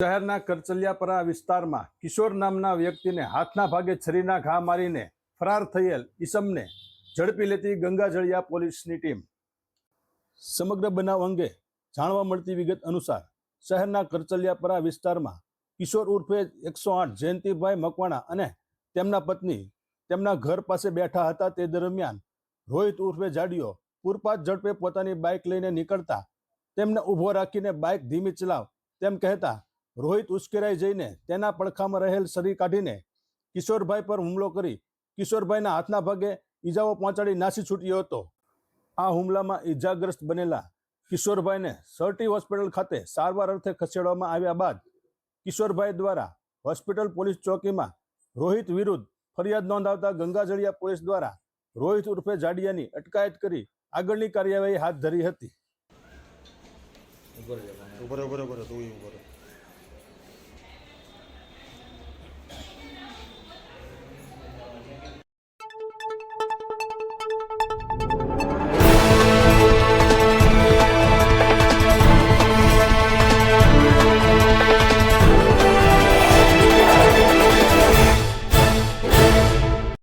શહેરના કરચલિયાપરા વિસ્તારમાં કિશોર નામના વ્યક્તિને હાથના ભાગે છરીના ઘા મારીને ફરાર થયેલ ઈસમને ઝડપી લેતી ગંગાજળિયા પોલીસની ટીમ. સમગ્ર બનાવ અંગે જાણવા મળતી વિગત અનુસાર શહેરના કરચલિયાપરા વિસ્તારમાં કિશોર ઉર્ફે એકસો આઠ જયંતિભાઈ મકવાણા અને તેમના પત્ની તેમના ઘર પાસે બેઠા હતા તે દરમિયાન રોહિત ઉર્ફે જાડિયો પૂરપાત ઝડપે પોતાની બાઇક લઈને નીકળતા તેમને ઊભો રાખીને બાઇક ધીમી ચલાવ તેમ કહેતા રોહિત ઉશ્કેરાઈ જઈને તેના પડખામાં રહેલ શરીર કાઢીને કિશોરભાઈ પર હુમલો કરી કિશોરભાઈના હાથના ભાગે ઈજાઓ પહોંચાડી નાસી છૂટ્યો હતો. આ હુમલામાં ઈજાગ્રસ્ત બનેલા કિશોરભાઈને સરટી હોસ્પિટલ ખાતે સારવાર અર્થે ખસેડવામાં આવ્યા બાદ કિશોરભાઈ દ્વારા હોસ્પિટલ પોલીસ ચોકીમાં રોહિત વિરુદ્ધ ફરિયાદ નોંધાવતા ગંગાજળિયા પોલીસ દ્વારા રોહિત ઉર્ફે જાડિયાની અટકાયત કરી આગળની કાર્યવાહી હાથ ધરી હતી.